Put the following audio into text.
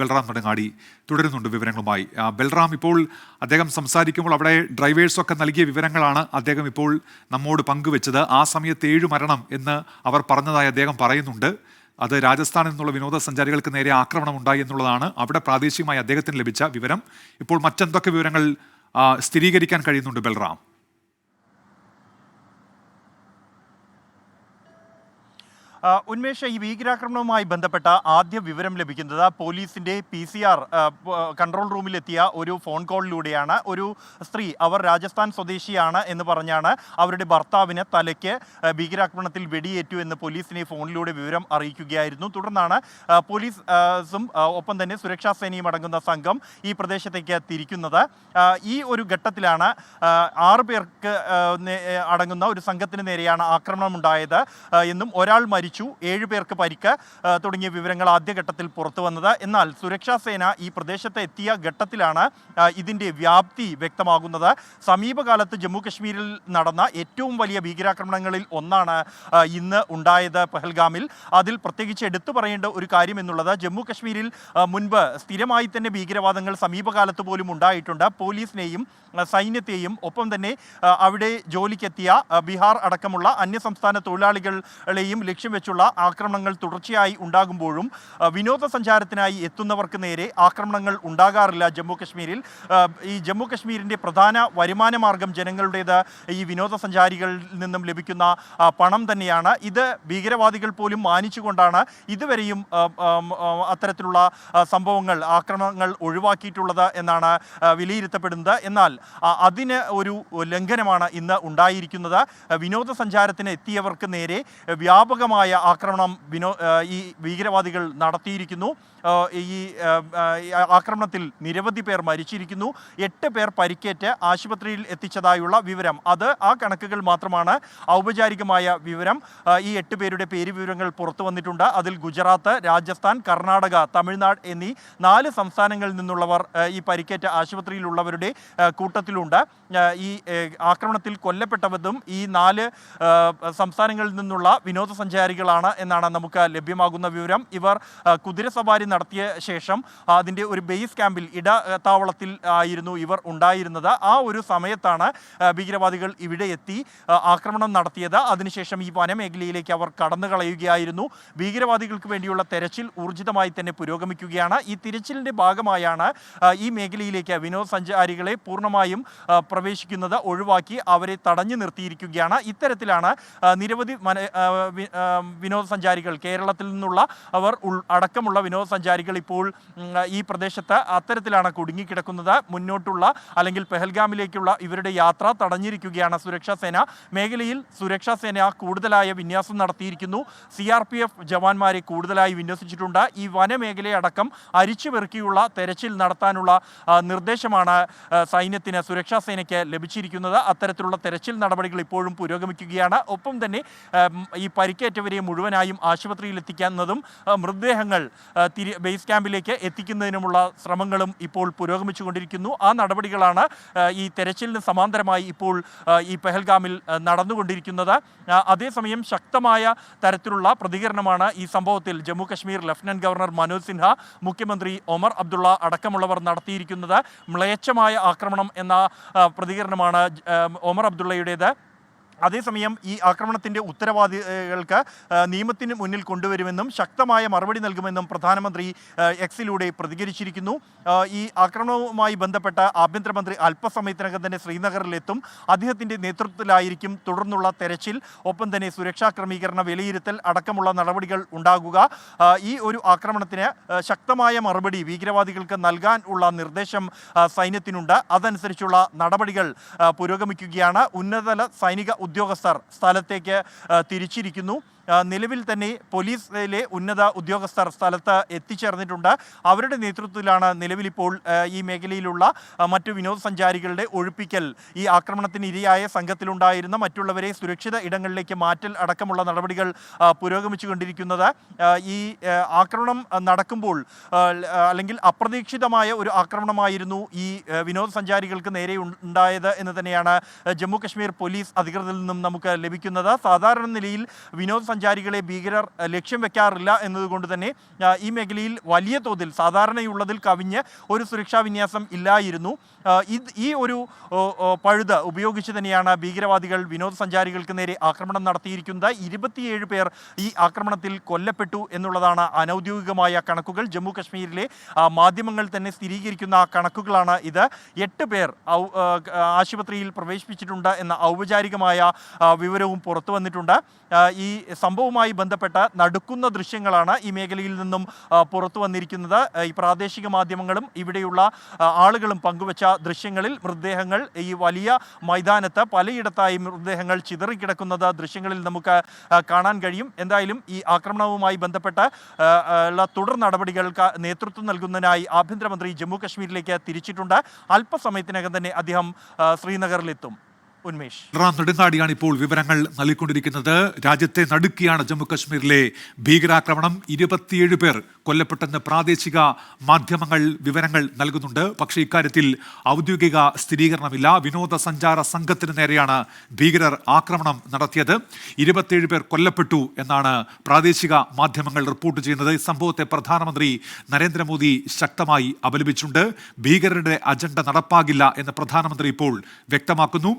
ബൽറാം നെടുങ്ങാടി തുടരുന്നുണ്ട് വിവരങ്ങളുമായി. ബൽറാം ഇപ്പോൾ അദ്ദേഹം സംസാരിക്കുമ്പോൾ അവിടെ ഡ്രൈവേഴ്സൊക്കെ നൽകിയ വിവരങ്ങളാണ് അദ്ദേഹം ഇപ്പോൾ നമ്മോട് പങ്കുവെച്ചത്. ആ സമയത്ത് ഏഴ് മരണം എന്ന് അവർ പറഞ്ഞതായി അദ്ദേഹം പറയുന്നുണ്ട്. അത് രാജസ്ഥാനിൽ നിന്നുള്ള വിനോദസഞ്ചാരികൾക്ക് നേരെ ആക്രമണം ഉണ്ടായി എന്നുള്ളതാണ് അവിടെ പ്രാദേശികമായി അദ്ദേഹത്തിന് ലഭിച്ച വിവരം. ഇപ്പോൾ മറ്റെന്തൊക്കെ വിവരങ്ങൾ സ്ഥിരീകരിക്കാൻ കഴിയുന്നുണ്ട് ബൽറാം? ഉന്മേഷ ഈ ഭീകരാക്രമണവുമായി ബന്ധപ്പെട്ട ആദ്യ വിവരം ലഭിക്കുന്നത് പോലീസിന്റെ പി സി ആർ കൺട്രോൾ റൂമിലെത്തിയ ഒരു ഫോൺ കോളിലൂടെയാണ്. ഒരു സ്ത്രീ അവർ രാജസ്ഥാൻ സ്വദേശിയാണ് എന്ന് പറഞ്ഞാണ് അവരുടെ ഭർത്താവിന് തലയ്ക്ക് ഭീകരാക്രമണത്തിൽ വെടിയേറ്റു എന്ന് പോലീസിനെ ഫോണിലൂടെ വിവരം അറിയിക്കുകയായിരുന്നു. തുടർന്നാണ് പോലീസും ഒപ്പം തന്നെ സുരക്ഷാ സേനയും അടങ്ങുന്ന സംഘം ഈ പ്രദേശത്തേക്ക് തിരിക്കുന്നത്. ഈ ഒരു ഘട്ടത്തിലാണ് ആറ് പേർക്ക് അടങ്ങുന്ന ഒരു സംഘത്തിന് നേരെയാണ് ആക്രമണം ഉണ്ടായത് എന്നും ഒരാൾ മരിച്ചു. ഏഴ് പേർക്ക് പരിക്ക് തുടങ്ങിയ വിവരങ്ങൾ ആദ്യഘട്ടത്തിൽ പുറത്തു വന്നത്. എന്നാൽ സുരക്ഷാ സേന ഈ പ്രദേശത്ത് എത്തിയ ഘട്ടത്തിലാണ് ഇതിന്റെ വ്യാപ്തി വ്യക്തമാകുന്നത്. സമീപകാലത്ത് ജമ്മു കശ്മീരിൽ നടന്ന ഏറ്റവും വലിയ ഭീകരാക്രമണങ്ങളിൽ ഒന്നാണ് ഇന്ന് ഉണ്ടായത് പെഹൽഗാമിൽ. അതിൽ പ്രത്യേകിച്ച് എടുത്തു പറയേണ്ട ഒരു കാര്യം എന്നുള്ളത് ജമ്മു കശ്മീരിൽ മുൻപ് സ്ഥിരമായി തന്നെ ഭീകരവാദങ്ങൾ സമീപകാലത്ത് പോലും ഉണ്ടായിട്ടുണ്ട്. പോലീസിനെയും സൈന്യത്തെയും ഒപ്പം തന്നെ അവിടെ ജോലിക്കെത്തിയ ബീഹാർ അടക്കമുള്ള അന്യസംസ്ഥാന തൊഴിലാളികളെയും ലക്ഷ്യം വെച്ചുള്ള ആക്രമണങ്ങൾ തുടർച്ചയായി ഉണ്ടാകുമ്പോഴും വിനോദസഞ്ചാരത്തിനായി എത്തുന്നവർക്ക് നേരെ ആക്രമണങ്ങൾ ഉണ്ടാകാറില്ല ജമ്മു കശ്മീരിൽ ഈ ജമ്മു കശ്മീരിന്റെ പ്രധാന വരുമാന മാർഗം ജനങ്ങളുടേത് ഈ വിനോദസഞ്ചാരികളിൽ നിന്നും ലഭിക്കുന്ന പണം തന്നെയാണ്. ഇത് ഭീകരവാദികൾ പോലും മാനിച്ചുകൊണ്ടാണ് ഇതുവരെയും അത്തരത്തിലുള്ള സംഭവങ്ങൾ ആക്രമണങ്ങൾ ഒഴിവാക്കിയിട്ടുള്ളത് എന്നാണ് വിലയിരുത്തപ്പെടുന്നത്. എന്നാൽ അതിന് ഒരു ലംഘനമാണ് ഇന്ന് ഉണ്ടായിരിക്കുന്നത്. വിനോദസഞ്ചാരത്തിന് എത്തിയവർക്ക് നേരെ വ്യാപകമായ ആക്രമണം വിനോ ഈ ഭീകരവാദികൾ നടത്തിയിരിക്കുന്നു. ഈ ആക്രമണത്തിൽ നിരവധി പേർ മരിച്ചിരിക്കുന്നു. എട്ട് പേർ പരിക്കേറ്റ് ആശുപത്രിയിൽ എത്തിച്ചതായുള്ള വിവരം. അത് ആ കണക്കുകൾ മാത്രമാണ് ഔപചാരികമായ വിവരം. ഈ എട്ട് പേരുടെ പേര് വിവരങ്ങൾ പുറത്തു വന്നിട്ടുണ്ട്. അതിൽ ഗുജറാത്ത് രാജസ്ഥാൻ കർണാടക തമിഴ്നാട് എന്നീ നാല് സംസ്ഥാനങ്ങളിൽ നിന്നുള്ളവർ ഈ പരിക്കേറ്റ ആശുപത്രിയിലുള്ളവരുടെ കൂട്ടത്തിലുണ്ട്. ഈ ആക്രമണത്തിൽ കൊല്ലപ്പെട്ടവരും ഈ നാല് സംസ്ഥാനങ്ങളിൽ നിന്നുള്ള വിനോദസഞ്ചാരികളാണ് എന്നാണ് നമുക്ക് ലഭ്യമാകുന്ന വിവരം. ഇവർ കുതിര സവാരി നടത്തിയ ശേഷം അതിന്റെ ഒരു ബേസ് ക്യാമ്പിൽ ഇട താവളത്തിൽ ആയിരുന്നു ഇവർ ഉണ്ടായിരുന്നത്. ആ ഒരു സമയത്താണ് ഭീകരവാദികൾ ഇവിടെ എത്തി ആക്രമണം നടത്തിയത്. അതിനുശേഷം ഈ വനമേഖലയിലേക്ക് അവർ കടന്നു കളയുകയായിരുന്നു. ഭീകരവാദികൾക്ക് വേണ്ടിയുള്ള തെരച്ചിൽ ഊർജിതമായി തന്നെ പുരോഗമിക്കുകയാണ്. ഈ തിരച്ചിലിന്റെ ഭാഗമായാണ് ഈ മേഖലയിലേക്ക് വിനോദസഞ്ചാരികളെ പൂർണമായും പ്രവേശിക്കുന്നത് ഒഴിവാക്കി അവരെ തടഞ്ഞു നിർത്തിയിരിക്കുകയാണ്. ഇത്തരത്തിലാണ് നിരവധി വിനോദസഞ്ചാരികൾ. കേരളത്തിൽ നിന്നുള്ള അവർ അടക്കമുള്ള വിനോദസഞ്ചാരികൾ ഇപ്പോൾ ഈ പ്രദേശത്ത് അത്തരത്തിലാണ് കുടുങ്ങിക്കിടക്കുന്നത്. മുന്നോട്ടുള്ള അല്ലെങ്കിൽ പെഹൽഗാമിലേക്കുള്ള ഇവരുടെ യാത്ര തടഞ്ഞിരിക്കുകയാണ് സുരക്ഷാ സേന. മേഖലയിൽ സുരക്ഷാ സേന കൂടുതലായ വിന്യാസം നടത്തിയിരിക്കുന്നു. സി ആർ പി എഫ് ജവാന്മാരെ കൂടുതലായി വിന്യസിച്ചിട്ടുണ്ട്. ഈ വനമേഖലയടക്കം അരിച്ചുപെറുക്കിയുള്ള തെരച്ചിൽ നടത്താനുള്ള നിർദ്ദേശമാണ് സൈന്യത്തിന് സുരക്ഷാ സേനയ്ക്ക് ലഭിച്ചിരിക്കുന്നത്. അത്തരത്തിലുള്ള തെരച്ചിൽ നടപടികൾ ഇപ്പോഴും പുരോഗമിക്കുകയാണ്. ഒപ്പം തന്നെ ഈ പരിക്കേറ്റവരെ മുഴുവനായും ആശുപത്രിയിൽ എത്തിക്കുന്നതും മൃതദേഹങ്ങൾ തിരി ബേസ് ക്യാമ്പിലേക്ക് എത്തിക്കുന്നതിനുമുള്ള ശ്രമങ്ങളും ഇപ്പോൾ പുരോഗമിച്ചുകൊണ്ടിരിക്കുന്നു. ആ നടപടികളാണ് ഈ തെരച്ചിലിന് സമാന്തരമായി ഇപ്പോൾ ഈ പെഹൽഗാമിൽ നടന്നുകൊണ്ടിരിക്കുന്നത്. അതേസമയം ശക്തമായ തരത്തിലുള്ള പ്രതികരണമാണ് ഈ സംഭവത്തിൽ ജമ്മു കശ്മീർ ലഫ്റ്റനന്റ് ഗവർണർ മനോജ് സിൻഹ മുഖ്യമന്ത്രി ഒമർ അബ്ദുള്ള അടക്കമുള്ളവർ നടത്തിയിരിക്കുന്നത്. മ്ലേച്ഛമായ ആക്രമണം എന്ന പ്രതികരണമാണ് ഒമർ അബ്ദുള്ളയുടേത്. അതേസമയം ഈ ആക്രമണത്തിന്റെ ഉത്തരവാദികൾക്ക് നിയമത്തിന് മുന്നിൽ കൊണ്ടുവരുമെന്നും ശക്തമായ മറുപടി നൽകുമെന്നും പ്രധാനമന്ത്രി എക്സിലൂടെ പ്രതികരിച്ചിരിക്കുന്നു. ഈ ആക്രമണവുമായി ബന്ധപ്പെട്ട ആഭ്യന്തരമന്ത്രി അല്പസമയത്തിനകം തന്നെ ശ്രീനഗറിലെത്തും. അദ്ദേഹത്തിന്റെ നേതൃത്വത്തിലായിരിക്കും തുടർന്നുള്ള തെരച്ചിൽ. ഒപ്പം തന്നെ സുരക്ഷാ ക്രമീകരണ വിലയിരുത്തൽ അടക്കമുള്ള നടപടികൾ ഉണ്ടാകുക. ഈ ഒരു ആക്രമണത്തിന് ശക്തമായ മറുപടി ഭീകരവാദികൾക്ക് നൽകാൻ ഉള്ള നിർദ്ദേശം സൈന്യത്തിനുണ്ട്. അതനുസരിച്ചുള്ള നടപടികൾ പുരോഗമിക്കുകയാണ്. ഉന്നതതല സൈനിക ഉദ്യോഗസ്ഥർ സ്ഥലത്തേക്ക് തിരിച്ചിരിക്കുന്നു. നിലവിൽ തന്നെ പോലീസിലെ ഉന്നത ഉദ്യോഗസ്ഥർ സ്ഥലത്ത് എത്തിച്ചേർന്നിട്ടുണ്ട്. അവരുടെ നേതൃത്വത്തിലാണ് നിലവിലിപ്പോൾ ഈ മേഖലയിലുള്ള മറ്റ് വിനോദസഞ്ചാരികളുടെ ഒഴിപ്പിക്കൽ. ഈ ആക്രമണത്തിന് ഇരയായ സംഘത്തിലുണ്ടായിരുന്ന മറ്റുള്ളവരെ സുരക്ഷിത ഇടങ്ങളിലേക്ക് മാറ്റൽ അടക്കമുള്ള നടപടികൾ പുരോഗമിച്ചു പുരോഗമിച്ചുകൊണ്ടിരിക്കുന്നത്. ഈ ആക്രമണം നടക്കുമ്പോൾ അല്ലെങ്കിൽ അപ്രതീക്ഷിതമായ ഒരു ആക്രമണമായിരുന്നു ഈ വിനോദസഞ്ചാരികൾക്ക് നേരെ ഉണ്ടായത് എന്ന് തന്നെയാണ് ജമ്മു കശ്മീർ പോലീസ് അധികൃതരിൽ നിന്നും നമുക്ക് ലഭിക്കുന്നത്. സാധാരണ നിലയിൽ വിനോദസഞ്ചാര വിനോദസഞ്ചാരികളെ ഭീകരർ ലക്ഷ്യം വെക്കാറില്ല എന്നതുകൊണ്ട് തന്നെ ഈ മേഖലയിൽ വലിയ തോതിൽ സാധാരണയുള്ളതിൽ കവിഞ്ഞ് ഒരു സുരക്ഷാ വിന്യാസം ഇല്ലായിരുന്നു. ഇത് ഈ ഒരു പഴുത ഉപയോഗിച്ച് തന്നെയാണ് ഭീകരവാദികൾ വിനോദസഞ്ചാരികൾക്ക് നേരെ ആക്രമണം നടത്തിയിരിക്കുന്നത്. ഇരുപത്തിയേഴ് പേർ ഈ ആക്രമണത്തിൽ കൊല്ലപ്പെട്ടു എന്നുള്ളതാണ് അനൗദ്യോഗികമായ കണക്കുകൾ. ജമ്മു കശ്മീരിലെ മാധ്യമങ്ങൾ തന്നെ സ്ഥിരീകരിക്കുന്ന കണക്കുകളാണ് ഇത്. എട്ട് പേർ ആശുപത്രിയിൽ പ്രവേശിപ്പിച്ചിട്ടുണ്ട് എന്ന ഔപചാരികമായ വിവരവും പുറത്തു വന്നിട്ടുണ്ട് ഈ സംഭവവുമായി ബന്ധപ്പെട്ട നടുക്കുന്ന ദൃശ്യങ്ങളാണ് ഈ മേഖലയിൽ നിന്നും പുറത്തു വന്നിരിക്കുന്നത്. ഈ പ്രാദേശിക മാധ്യമങ്ങളും ഇവിടെയുള്ള ആളുകളും പങ്കുവച്ച ദൃശ്യങ്ങളിൽ മൃതദേഹങ്ങൾ ഈ വലിയ മൈതാനത്ത് പലയിടത്തായി മൃതദേഹങ്ങൾ ചിതറിക്കിടക്കുന്നത് ദൃശ്യങ്ങളിൽ നമുക്ക് കാണാൻ കഴിയും. എന്തായാലും ഈ ആക്രമണവുമായി ബന്ധപ്പെട്ട് ഉള്ള തുടർ നടപടികൾക്ക് നേതൃത്വം നൽകുന്നതിനായി ആഭ്യന്തരമന്ത്രി ജമ്മു കശ്മീരിലേക്ക് തിരിച്ചിട്ടുണ്ട്. അല്പസമയത്തിനകം തന്നെ അദ്ദേഹം ശ്രീനഗറിലെത്തും. ഉന്മേഷ്. നെടുങ്ങാടിയാണ് ഇപ്പോൾ വിവരങ്ങൾ നൽകിക്കൊണ്ടിരിക്കുന്നത്. രാജ്യത്തെ നടുക്കിയാണ് ജമ്മു കശ്മീരിലെ ഭീകരാക്രമണം. ഇരുപത്തിയേഴ് പേർ കൊല്ലപ്പെട്ടെന്ന് പ്രാദേശിക മാധ്യമങ്ങൾ വിവരങ്ങൾ നൽകുന്നുണ്ട്. പക്ഷേ ഇക്കാര്യത്തിൽ ഔദ്യോഗിക സ്ഥിരീകരണമില്ല. വിനോദസഞ്ചാര സംഘത്തിന് നേരെയാണ് ഭീകരർ ആക്രമണം നടത്തിയത്. ഇരുപത്തിയേഴ് പേർ കൊല്ലപ്പെട്ടു എന്നാണ് പ്രാദേശിക മാധ്യമങ്ങൾ റിപ്പോർട്ട് ചെയ്യുന്നത്. സംഭവത്തെ പ്രധാനമന്ത്രി നരേന്ദ്രമോദി ശക്തമായി അപലപിച്ചിട്ടുണ്ട്. ഭീകരരുടെ അജണ്ട നടപ്പാകില്ല എന്ന് പ്രധാനമന്ത്രി ഇപ്പോൾ വ്യക്തമാക്കുന്നു.